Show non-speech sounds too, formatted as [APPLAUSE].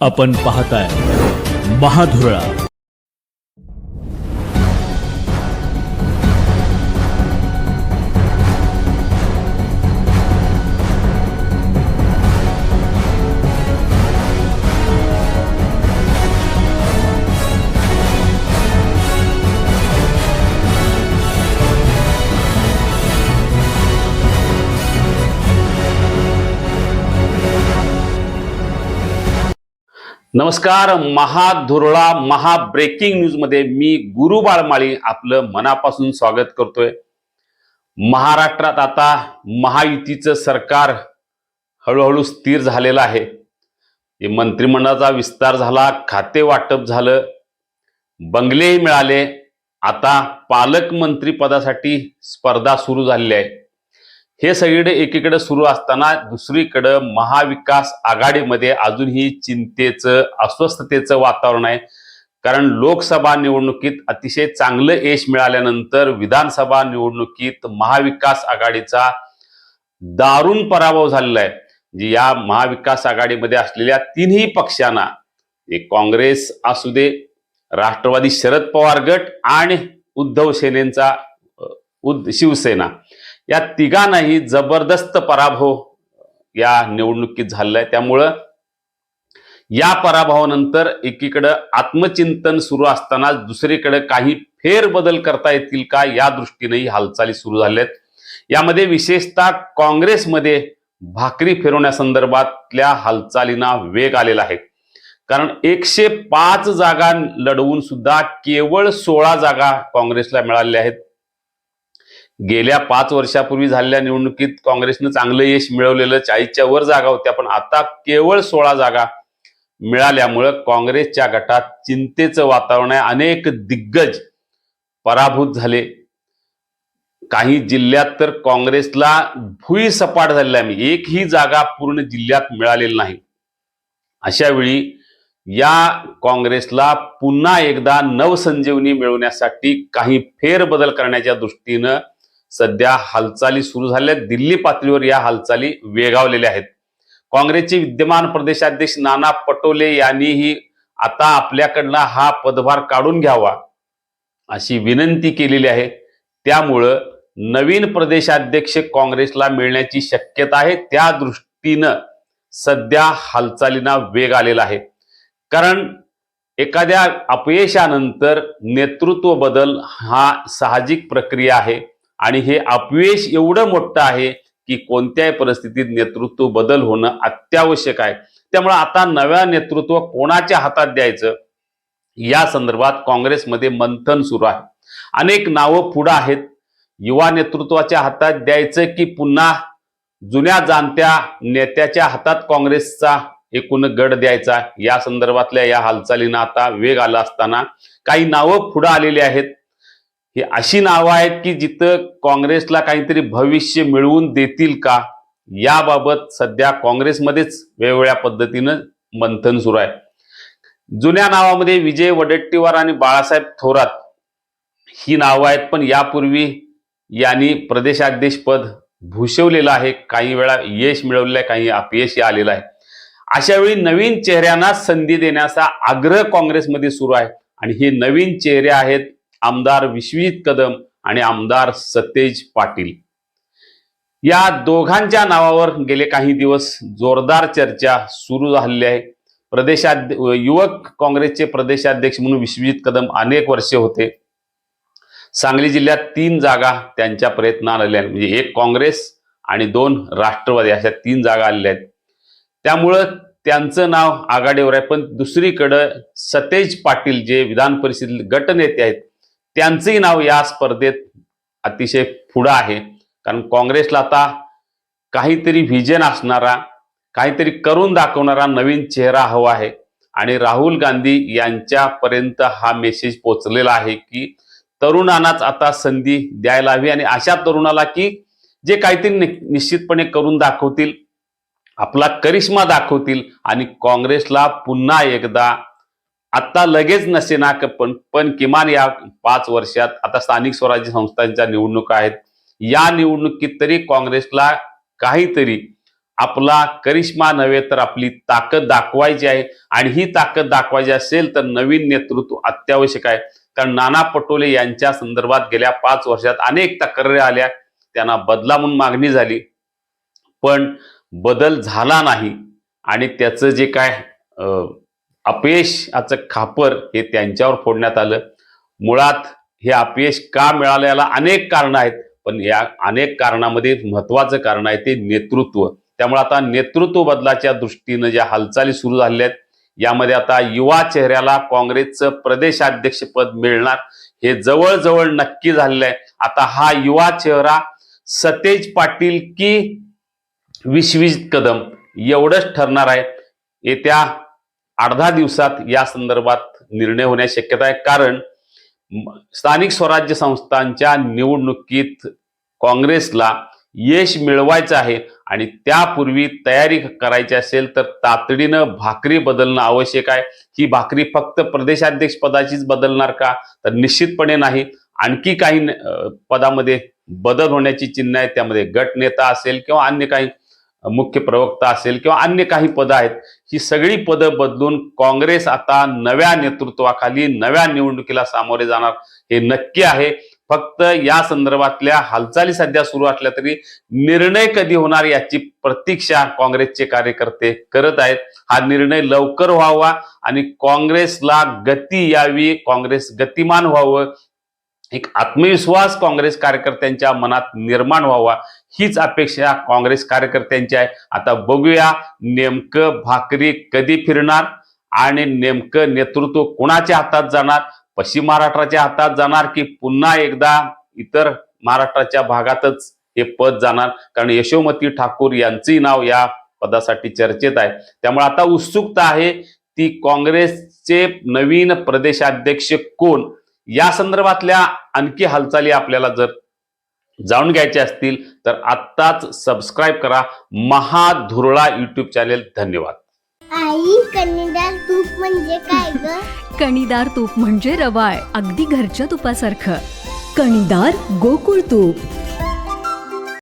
आपण पाहताय महाधुरळा. नमस्कार महाधुरळा महा ब्रेकिंग न्यूजमध्ये मी गुरु बाळमाळी आपलं मनापासून स्वागत करतोय. महाराष्ट्रात आता महायुतीचं सरकार हळूहळू स्थिर झालेलं आहे. हे मंत्रिमंडळाचा विस्तार झाला खाते वाटप झालं बंगलेही मिळाले. आता पालकमंत्री पदासाठी स्पर्धा सुरू झालेली आहे. हे सगळीकडे एकीकडे सुरू असताना दुसरीकडं महाविकास आघाडीमध्ये अजूनही चिंतेचं अस्वस्थतेचं वातावरण आहे. कारण लोकसभा निवडणुकीत अतिशय चांगलं यश मिळाल्यानंतर विधानसभा निवडणुकीत महाविकास आघाडीचा दारुण पराभव झालेला आहे. जी या महाविकास आघाडीमध्ये असलेल्या तिन्ही पक्षांना एक काँग्रेस असू दे राष्ट्रवादी शरद पवार गट आणि उद्धव सेनेचा उद्ध शिवसेना या तिघांनाही जबरदस्त पराभव या निवडणुकीत झालेला आहे. त्यामुळं या पराभवानंतर एकीकडं आत्मचिंतन सुरू असताना दुसरीकडे काही फेरबदल करता येतील का या दृष्टीनेही हालचाली सुरू झाल्या आहेत यामध्ये विशेषतः काँग्रेसमध्ये भाकरी फिरवण्यासंदर्भातल्या हालचालींना वेग आलेला आहे. कारण एकशे पाच जागा लढवून सुद्धा केवळ सोळा जागा काँग्रेसला मिळाल्या आहेत. गेल्या पाच वर्षापूर्वी झालेल्या निवडणुकीत काँग्रेसनं चांगलं यश मिळवलेलं चाळीसच्या वर जागा होत्या पण आता केवळ सोळा जागा मिळाल्यामुळं काँग्रेसच्या गटात चिंतेचं वातावरण आहे. अनेक दिग्गज पराभूत झाले. काही जिल्ह्यात तर काँग्रेसला भुई सपाट झालेला आहे. एकही जागा पूर्ण जिल्ह्यात मिळालेली नाही. अशा वेळी या काँग्रेसला पुन्हा एकदा नवसंजीवनी मिळवण्यासाठी काही फेरबदल करण्याच्या दृष्टीनं सध्या हालचाली सुरू झाल्या. दिल्ली पातळीवर या हालचाली वेगावलेल्या आहेत. काँग्रेसचे विद्यमान प्रदेशाध्यक्ष नाना पटोले यांनीही आता आपल्याकडनं हा पदभार काढून घ्यावा अशी विनंती केलेली आहे. त्यामुळं नवीन प्रदेशाध्यक्ष काँग्रेसला मिळण्याची शक्यता आहे. त्या दृष्टीनं सध्या हालचालींना वेग आलेला आहे. कारण एखाद्या अपयशानंतर नेतृत्व बदल हा साहजिक प्रक्रिया आहे. आणि हे अपयश एवढं मोठं आहे की कोणत्याही परिस्थितीत नेतृत्व बदल होणं अत्यावश्यक आहे. त्यामुळे आता नव्या नेतृत्व कोणाच्या हातात द्यायचं? या संदर्भात काँग्रेसमध्ये मंथन सुरू आहे. अनेक नावं पुढं आहेत. युवा नेतृत्वाच्या हातात द्यायचं की पुन्हा जुन्या जाणत्या नेत्याच्या हातात काँग्रेसचा एकूण गड द्यायचा? या संदर्भातल्या या हालचालींना आता वेग आला असताना काही नावं पुढं आलेली आहेत. ही अशी नावं आहेत की जिथं काँग्रेसला काहीतरी भविष्य मिळवून देतील का? याबाबत सध्या काँग्रेसमध्येच वेगवेगळ्या पद्धतीनं मंथन सुरू आहे. जुन्या नावामध्ये विजय वडेट्टीवार आणि बाळासाहेब थोरात ही नावं आहेत पण यापूर्वी यांनी प्रदेशाध्यक्षपद भूषवलेलं आहे. काही वेळा यश मिळवलेलं आहे काही अपयश आलेलं आहे. अशा वेळी नवीन चेहऱ्यांना संधी देण्याचा आग्रह काँग्रेसमध्ये सुरू आहे. आणि हे नवीन चेहरे आहेत आमदार विश्वजित कदम आणि आमदार सतेज पाटील. या दोघांच्या नावावर गेले काही दिवस जोरदार चर्चा सुरू झालेली आहे. प्रदेशाध्य युवक काँग्रेसचे प्रदेशाध्यक्ष म्हणून विश्वजित कदम अनेक वर्षे होते. सांगली जिल्ह्यात तीन जागा त्यांच्या प्रयत्नात आलेल्या आहेत. म्हणजे एक काँग्रेस आणि दोन राष्ट्रवादी अशा तीन जागा आलेल्या आहेत. त्यामुळं त्यांचं नाव आघाडीवर आहे. पण दुसरीकडं सतेज पाटील जे विधान परिषद गटनेते आहेत त्यांचंही नाव या स्पर्धेत अतिशय पुढं आहे. कारण काँग्रेसला आता काहीतरी व्हिजन असणारा काहीतरी करून दाखवणारा नवीन चेहरा हवा आहे. आणि राहुल गांधी यांच्यापर्यंत हा मेसेज पोचलेला आहे की तरुणांनाच आता संधी द्यायला हवी आणि अशा तरुणाला की जे काहीतरी नि- निश्चितपणे करून दाखवतील आपला करिश्मा दाखवतील आणि काँग्रेसला पुन्हा एकदा आता लगेच नसेना क- पण पण किमान या पाच वर्षात आता स्थानिक स्वराज्य संस्थांच्या निवडणुका आहेत. या निवडणुकीत तरी काँग्रेसला काहीतरी आपला करिश्मा नव्हे तर आपली ताकद दाखवायची आहे. आणि ही ताकद दाखवायची असेल तर नवीन नेतृत्व अत्यावश्यक आहे. कारण नाना पटोले यांच्या संदर्भात गेल्या पाच वर्षात अनेक तक्रारी आल्या. त्यांना बदला म्हणून मागणी झाली. पण बदल झाला नाही. आणि त्याचं जे काय अं, अपयशाचं खापर हे त्यांच्यावर फोडण्यात आलं. मुळात हे अपयश का मिळालं याला अनेक कारणं आहेत पण या अनेक कारणामध्ये महत्वाचं कारण आहे ते नेतृत्व. त्यामुळे आता नेतृत्व बदलाच्या दृष्टीनं ज्या हालचाली सुरू झाल्या आहेत यामध्ये आता युवा चेहऱ्याला काँग्रेसचं प्रदेशाध्यक्षपद मिळणार हे जवळजवळ नक्की झालेलं आहे. आता हा युवा चेहरा सतेज पाटील की विश्वजित कदम एवढंच ठरणार आहे. येत्या आठ दहा दिवसात या संदर्भात निर्णय होण्याची शक्यता आहे. कारण स्थानिक स्वराज्य संस्थांच्या निवडणुकीत काँग्रेसला यश मिळवायचं आहे आणि त्यापूर्वी तयारी करायची असेल तर तातडीनं भाकरी बदलणं आवश्यक आहे. ही भाकरी फक्त प्रदेशाध्यक्ष पदाचीच बदलणार का? तर निश्चितपणे नाही. आणखी काही न- पदामध्ये बदल होण्याची चिन्ह आहे त्यामध्ये गटनेता असेल किंवा अन्य काही मुख्य प्रवक्ता असेल किंवा अन्य काही पदं आहेत ही सगळी पदं बदलून काँग्रेस आता नव्या नेतृत्वाखाली नव्या निवडणुकीला सामोरे जाणार हे नक्की आहे. फक्त या संदर्भातल्या हालचाली सध्या सुरू असल्या तरी निर्णय कधी होणार याची प्रतीक्षा काँग्रेसचे कार्यकर्ते करत आहेत. हा निर्णय लवकर व्हावा आणि काँग्रेसला गती यावी काँग्रेस गतिमान व्हावं एक आत्मविश्वास काँग्रेस कार्यकर्त्यांच्या मनात निर्माण व्हावा हीच अपेक्षा काँग्रेस कार्यकर्त्यांची आहे. आता बघूया नेमकं भाकरी कधी फिरणार आणि नेमकं नेतृत्व कुणाच्या हातात जाणार पश्चिम महाराष्ट्राच्या हातात जाणार की पुन्हा एकदा इतर महाराष्ट्राच्या भागातच हे पद जाणार? कारण यशोमती ठाकूर यांचंही नाव या पदासाठी चर्चेत आहे. त्यामुळे आता उत्सुकता आहे ती काँग्रेसचे नवीन प्रदेशाध्यक्ष कोण? या संदर्भातल्या आणखी हालचाली आपल्याला जर जाणून घ्यायच्या असतील तर आत्ताच सबस्क्राईब करा. महाधुरळा युट्यूब चॅनेल धन्यवाद. आई कन्नडार तूप म्हणजे काय ग? [LAUGHS] कणीदार तूप म्हणजे रवाळ अगदी घरच्या तुपासारखं. कणीदार गोकुळ तूप.